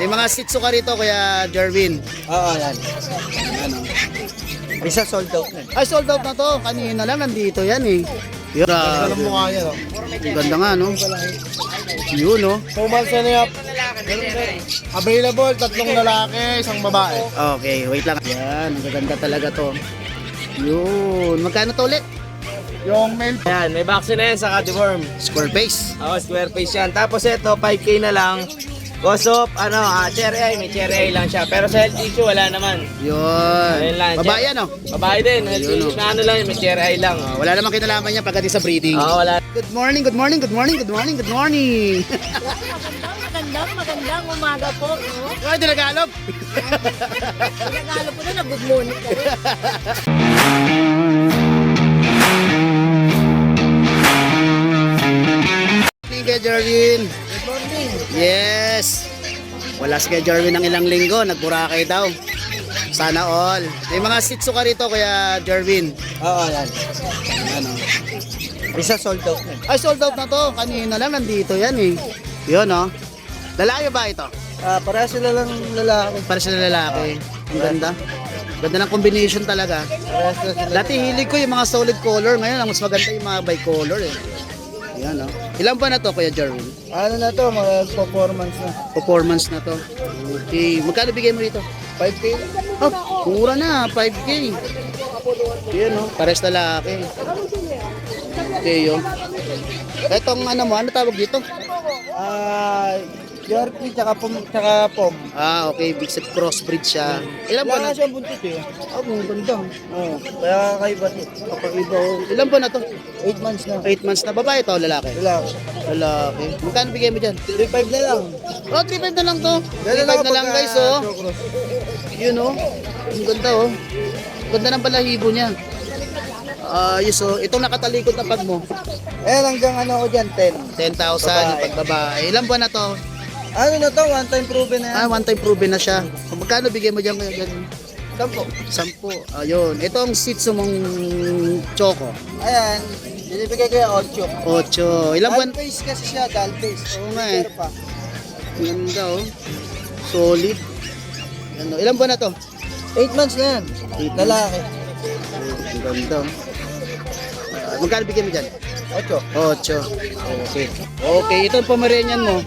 May mga sitso ka rito, Kuya Jervin. Oo, yan. Ano? Isa sold out na. Ay, sold out na to. Kanina lang, nandito yan eh. Yun. Alam mo nga yan, oh. Ang ganda nga, no? Yun, no? Two months na niya. Available, tatlong lalaki, isang babae. Okay, wait lang. Yan, ang gaganda talaga to. Yun. Magkano to ulit? Yung male, Yan, may vaccine na yan sa deworm. Square face. Oo, square face yan. Tapos ito, 5K na lang. Gosop, ano, ah, cherry eye, may cherry eye lang siya. Pero sa health issue, wala naman. Yun. Ayun lang, Babae check. yan, no? Babae din, health Ayun, issue na ano lang, may cherry eye lang. Ah, wala namang kinalaman niya pagdating sa breeding. Oo, wala. Good morning, good morning, good morning, good morning, good morning. Magandang, magandang, magandang umaga po. No? Ay, Tagalog. Pinagalo po na, good morning ka rin. Morning, Kuya Jervin. Yes. Wala si Kuya Jervin ng ilang linggo. Nagburakay daw. Sana all. May mga sitso ka rito, Kuya Jervin. Oo, yan. Ano? Isa sold out na. Ay, sold out na to. Kanina lang, nandito yan eh. Yun, no? Lalaki ba ito? Ah, para sila lang lalaki. Para sa lalaki. Ang ganda. Ganda ng combination talaga. Para sila sila. Dati hilig ko yung mga solid color. Ngayon, ang mas maganda yung mga bicolor eh. Yan, no? Ilan ba na to, Kuya Jervin? Ano na to, mga performance na. Performance na to. Okay. Magkano bigay mo rito? 5K. Oh, mura na, 5K. Yan no, pares na lalaki. Okay, yun. Etong ano mo, ano tawag dito? Ah, Yorkie, tsaka pom, tsaka pom. Ah, okay, big set crossbreed siya. Ilan ba Wala na? siyang buntis eh. Oh, ang ganda. Oo, kaya kakaiba siya. Kakaiba. oh. Ilan ba na to? 8 months na. 8 months na babae to, lalaki? Lalaki. Lalaki. Magkano bigay mo dyan? 3.5 na lang. Oh, 3.5 na lang to. 3.5 Ganun na lang guys, oh. Yun oh. Ang ganda oh. Ganda ng balahibo niya. Ayos oh. Itong nakatalikod na pag mo. Eh, hanggang ano ko dyan, 10. 10,000 pag babae. Ilan buwan na to? Ano na to, one time proven na yan. Ah, one time proven na siya. Magkano bigay mo dyan kuya Sampo. Sampu. Ayun. Ito ang sitso mong choco. Ayan, binibigay ko yung 8. Ocho. Ilang buwan? Doll face kasi siya, doll face. Oo nga eh. Pa. Ganda oh. Solid. Ano, ilang buwan na to? 8 months na yan. Eight Lalaki. Ang ganda. oh. Ah, magkano bigay mo dyan? 8. Ocho. Okay. Okay, ito ang pomeranian mo.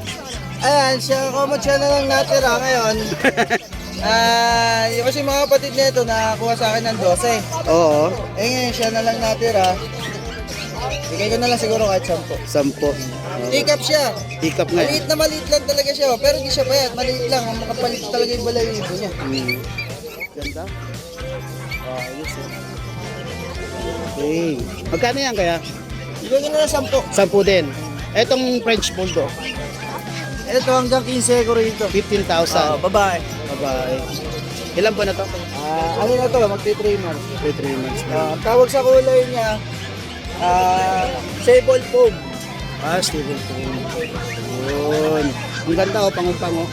Ayan, siya, komod siya na lang natira ngayon. Ah, yung kasi mga kapatid nito nakakuha sa akin ng 12. Oo. Eh ngayon siya na lang natira. Bigay ko na lang siguro kahit 10. Sampo. Take up siya. Hiccup nga. eh. Maliit na maliit lang talaga siya. oh. Pero hindi siya bayat. Maliit lang. Ang makapalit talaga yung balayibo niya. Hmm. Ganda. Ayos eh. Okay. Magkano yan kaya? Bigay ko na lang 10. Sampu din. Etong French Bulldog. Ito hanggang 15 ko rito. 15,000. Ah, babae. Babae. Ilan ba na to? Ah, ano na to? Magti-3 months. 3 months na. Ah, tawag sa kulay niya, ah, sable foam. Ah, stable po. Yun. Ang ganda oh, pangumpang oh.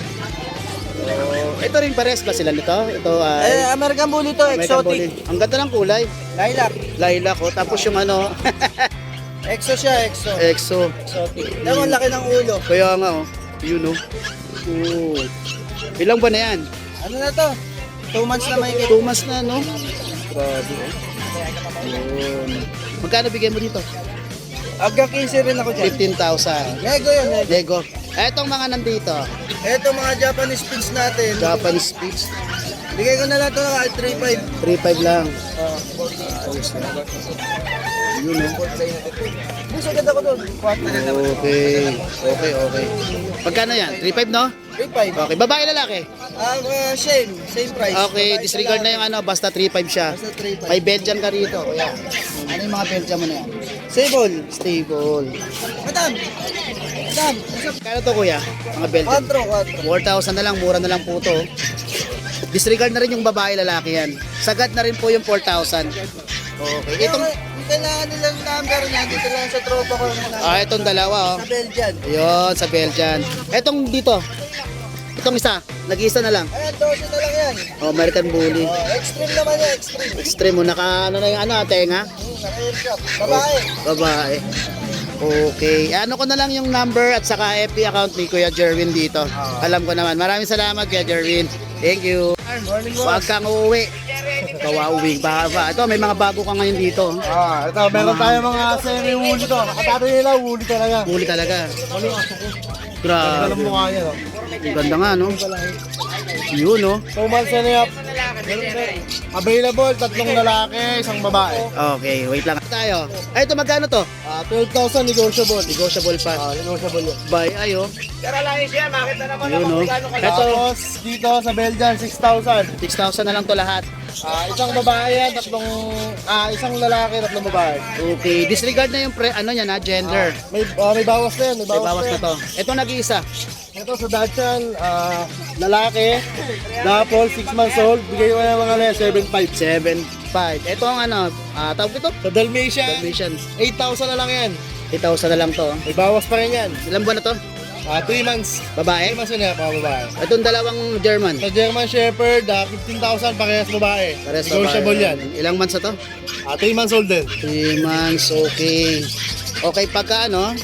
Oh, ito rin pares ba sila nito? Ito ay Eh, American Bully to, American exotic. Bully. Ang ganda ng kulay. Lilac. Lilac oh. Tapos yung ano, Exo siya, exo. EXO. Exotic. Ang laki ng ulo. Kaya nga oh. Yun oh. Oh. Ilang ba na yan? Ano na to? 2 months na may 2 months na no? Grabe oh. Yun. Magkano bigay mo dito? Hanggang 15 rin ako dyan. 15,000. Nego yun, nego. Lego. Etong mga nandito, Ito mga Japanese pins natin. Japanese Spitz, Bigay ko na lang ito na kahit 3.5. 3.5 lang. Oh. Ayos na. Yun oh. Mas agad ako doon. 4 Okay. Okay, okay. Magkano yan? 3.5 no? 3.5. Okay. Babae lalaki? Ah, uh, same. Same price. Okay, Babae disregard na yung ano, basta 3.5 siya. Basta 3.5. May Belgian ka rito. Kuya. Ano yung mga Belgian mo na yan? Sable. Stable. Madam. Madam. Kano to kuya? Mga Belgian? 4, 4. 4,000 na lang, mura na lang po to. Disregard na rin yung babae lalaki yan. Sagad na rin po yung 4,000. Okay. Itong... Kailangan nilang number niya. Dito lang sa tropa ko. ah, itong dalawa oh. Sa Belgian. Ayun, sa Belgian. Etong dito. Itong isa, nag-iisa na lang. Ayan, 12 na lang yan. Oh, American Bully. Oh, extreme naman yan, extreme. Extreme mo, naka ano na yung ano, tenga? Hmm, naka-aircraft. Babae. Babae. Okay. Ano ko na lang yung number at saka FB account ni Kuya Jerwin dito. Alam ko naman. Maraming salamat Kuya Jerwin. Thank you. Morning, Huwag kang uuwi. Kawauwi. Baka ba? Ito, may mga bago ka ngayon dito. Ah, ito, meron tayo mga semi-woolly to. Nakatabi nila, woolly talaga. Huli talaga. Grabe. Alam mo nga yan, oh. Ang ganda nga, no? Yun, no? Two months na niya. Available, tatlong lalaki, isang babae. Okay, wait lang tayo. Ay, ito magkano to? Ah, 12,000 negotiable. Negotiable pa. Ah, negotiable yun. Bye, ayo. Pero lang siya, makita naman Yun, no? kayo. Ito, Tapos, dito sa Belgian, 6,000. 6,000 na lang to lahat. Ah, isang babae yan, tatlong, ah, isang lalaki, tatlong babae. Okay, disregard na yung pre, ano niya na, gender. May, ah, may bawas na yan, may May bawas, bawas na to. Ito nag-iisa. Ito sa Dachan, ah, lalaki, Dapol, 6 months old, bigay ko na mga na 7,500. 7.5. Ito ang ano, ah, tawag ito? Sa Dalmatian, Dalmatian. 8,000 na lang yan. 8,000 na lang to. May bawas pa rin yan. Ilang buwan na to? Ah, 3 months. 3 Babae? months na yan, mga babae. Itong dalawang German. Sa German Shepherd, ah, 15,000 parehas babae. Negotiable babae. yan. Ilang months na to? Ah, 3 months old din. 3 months, okay. Okay, pagka ano,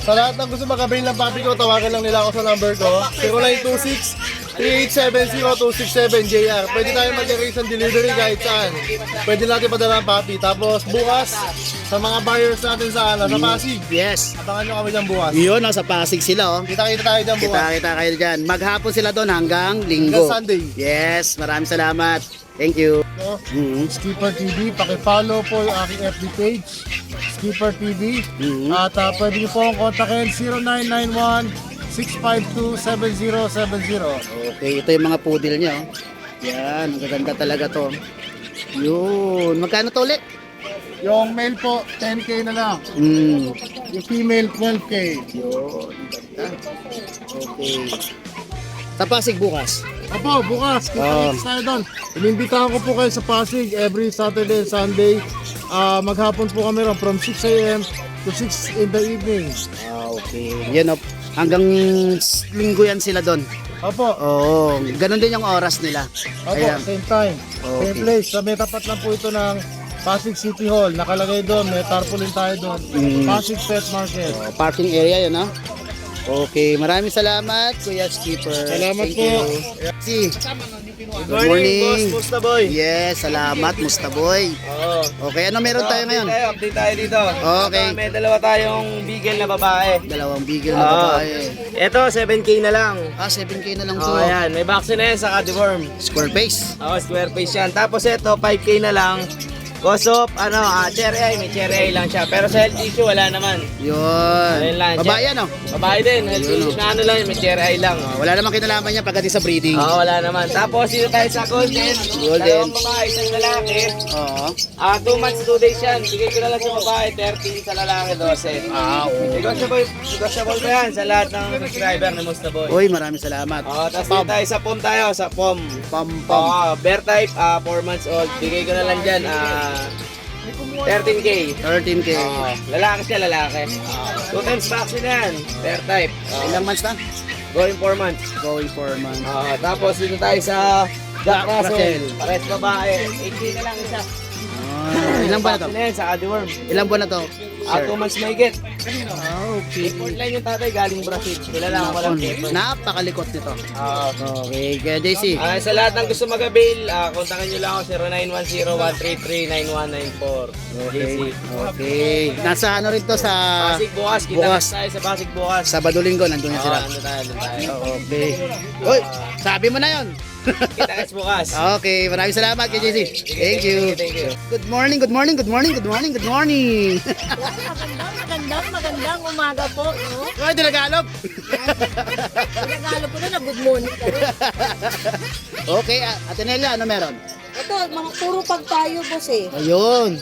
Sa lahat ng gusto makabili ng papi ko, tawagan lang nila ako sa number ko. 0926 3870267 JR. Pwede tayo mag-arrange ng delivery kahit saan. Pwede natin padala ang papi. Tapos bukas, sa mga buyers natin sa ano, sa Pasig. yes. Abangan nyo kami dyan bukas. Yun, nasa Pasig sila, oh. Kita-kita tayo dyan bukas. Kita-kita kayo dyan. Maghapon sila doon hanggang linggo. Hanggang Sunday. Yes, maraming salamat. Thank you. No? Mhm. Skipper TV, pakifollow po yung aking FB page, Skipper TV. Mhm. At uh, pwede niyo po akong kontakin 0991-652-7070. Okay, ito yung mga poodle niya, oh. Yan, ang gaganda talaga to. Yun, magkano to ulit? Yung male po, 10k na lang. Hmm, Yung female, 12k. yun, ganda. Okay. Sa Pasig bukas. Opo, bukas, kita tayo doon. Inimbitahan ko po kayo sa Pasig every Saturday and Sunday. Ah, maghapon po kami ron from 6 a.m. to 6 in the evening. Ah, okay. Yan, oh. Hanggang linggo yan sila doon. Opo, Oo, ganun din yung oras nila. opo, Ayan. same time. Okay. Same place. Sa may tapat lang po ito ng Pasig City Hall. Nakalagay doon, may tarpaulin tayo doon. Mm. Pasig Pet Market. Oh, parking area yun, ha? Okay, maraming salamat, Kuya Skipper. Salamat Thank po. you. Si, Good morning. boss. Musta boy? yes, salamat, Mustaboy. Oo. Okay, ano meron tayo update ngayon? Tayo, update tayo dito. Okay. Ito, may dalawa tayong bigel na babae. Dalawang bigel na Oo. babae. Ito, 7K na lang. Ah, 7K na lang to. Oh, ayan. May vaccine na yan sa deworm. Square face. Oo, square face yan. Tapos ito, 5K na lang. Kosop, ano, ah, cherry eye. May cherry eye lang siya. Pero sa health issue, wala naman. Yun. Ayun lang, Babae check. ano? Babae din. Health Ayun, issue na ano lang, may cherry eye lang. Ah, wala namang kinalaman niya pagdating sa breeding. Oo, wala naman. Tapos dito tayo sa golden. Golden. Dalawang babae, isang lalaki. Oo. Ah, 2 months, 2 days yan. Bigay ko na lang sa babae, 13 sa lalaki, 12. Ah, okay. Negotiable, negotiable pa yan sa lahat ng subscriber ni Mustaboy. Uy, maraming salamat. Oo, tapos dito tayo sa POM tayo, sa POM. Pam, pam. Oo, bear type, 4 months old. Bigay ko na lang dyan, ah, 13K. 13K. Oo, lalaki siya, lalaki. 2 times vaccine yan, bear type. Oo, Ilang months na? going 4 months. Going 4 months. Oo, tapos dito tayo sa Jack Russell. Russell. Pares babae. 8K na lang isa. Ah, ilang buwan na to? Vaccine yan sa Adiworm. Ilang buwan na to? Ah, 2 months may get. Ah, okay. Import line yung tatay galing Brazil. Kilala ko walang paper. Napakalikot nito. Oo. Okay, kaya JC. Ah, sa lahat ng gusto mag-avail, ah, kontakin nyo lang ako 0910-133-9194. Okay. Okay. Nasa ano rin to sa Pasig bukas, kita Bukas. tayo sa Pasig bukas. Sabado Linggo nandun na Oo, sila. ano tayo, ano tayo. Okay. Uy, sabi mo na 'yon. Kita kits bukas. okay, maraming salamat kay JC. Thank you. Thank you. Good morning, good morning, good morning, good morning, good morning. Magandang, magandang, magandang umaga po. No? Ay, Dinagalog. Pinagalo ko na na good morning. ka rin. okay, ah, Ate Nelia, ano meron? Ito, mga puro pag tayo, boss eh. Ayun.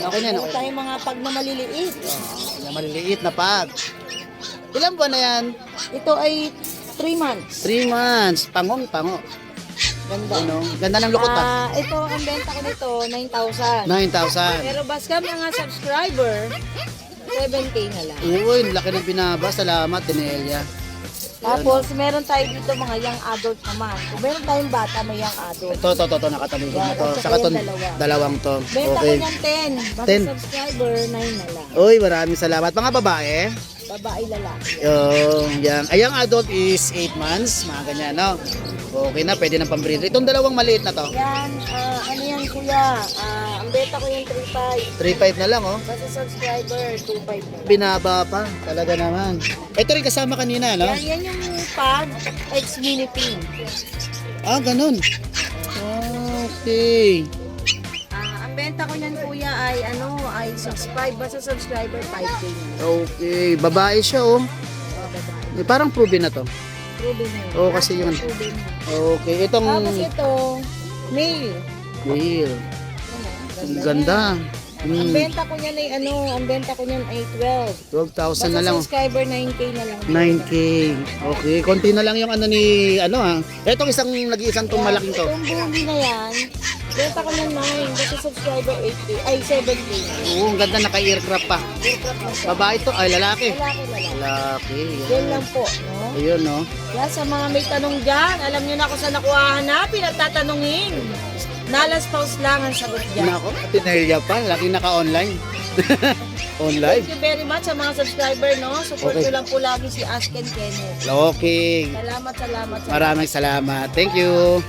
Yan, okay na, Puro okay. tayo mga pag na maliliit. Yung maliliit na pag. Ilang buwan na yan? Ito ay 3 months. 3 months. Pangong, pango. Ganda. Ano? Ganda ng lukot. Ah, ito, ang benta ko nito, 9,000. 9,000. Pero bas kami mga subscriber, 7K na lang. Uy, laki ng binaba. Salamat, Denelia. Tapos, meron tayo dito mga young adult naman. Kung meron tayong bata, may young adult. Ito, to, to, to, nakatalikod na to. Yan, Saka ito yung dalawa. dalawang to. Benta Okay. ko niyan 10. Basta 10. subscriber, 9 na lang. Uy, maraming salamat. Mga babae. Babae, lalaki. Yung, yung, ay, yung adult is 8 months, mga ganyan, no? Okay na, pwede ng pambreeder. Itong dalawang maliit na to, Yan, ah, ano yan kuya? Ah, ang benta ko yung 3.5. 3.5 na lang, oh. Basta subscriber, 2.5 na lang. Binaba pa, talaga naman. Ito rin kasama kanina, no? Yan, yan yung pag ex mini pin. Ah, ganun. Okay. Ah, ang benta ko niyan kuya ay ano, ay subscribe basta subscriber 5k. Okay, babae siya, oh. Eh, Parang proven na to. Proven na yun. Oo, kasi yun. Na. Okay, itong Tapos ito, male. Ano, Ang yan. ganda. Ang Hmm, benta ko niyan ay ano, ang benta ko niyan ay 12. 12,000 na Basta lang. subscriber 9k na lang. 9K. Okay, konti na lang yung ano ni, ano ha. Etong isang, nag-iisang tong malaking to. Itong bully na yan, benta ko niyan 9. Basta subscriber 8k, ay 7k. Oo, ang ganda naka-aircraft pa. Aircraft na siya. Babae to, ay lalaki. Lalaki, lalaki. Lalaki. Yan lang po, no? Ayun, no? Yan, sa mga may tanong dyan, alam nyo na kung saan nakuha hanapin at tatanungin. Nalas Paus lang ang sagot dyan. Nako, tinerya pa. Laki naka-online. Online. Thank you very much sa mga subscriber, no? Support Okay. nyo lang po lagi si Ask and Kenneth. Okay. Salamat, salamat, salamat. Maraming salamat. Thank you.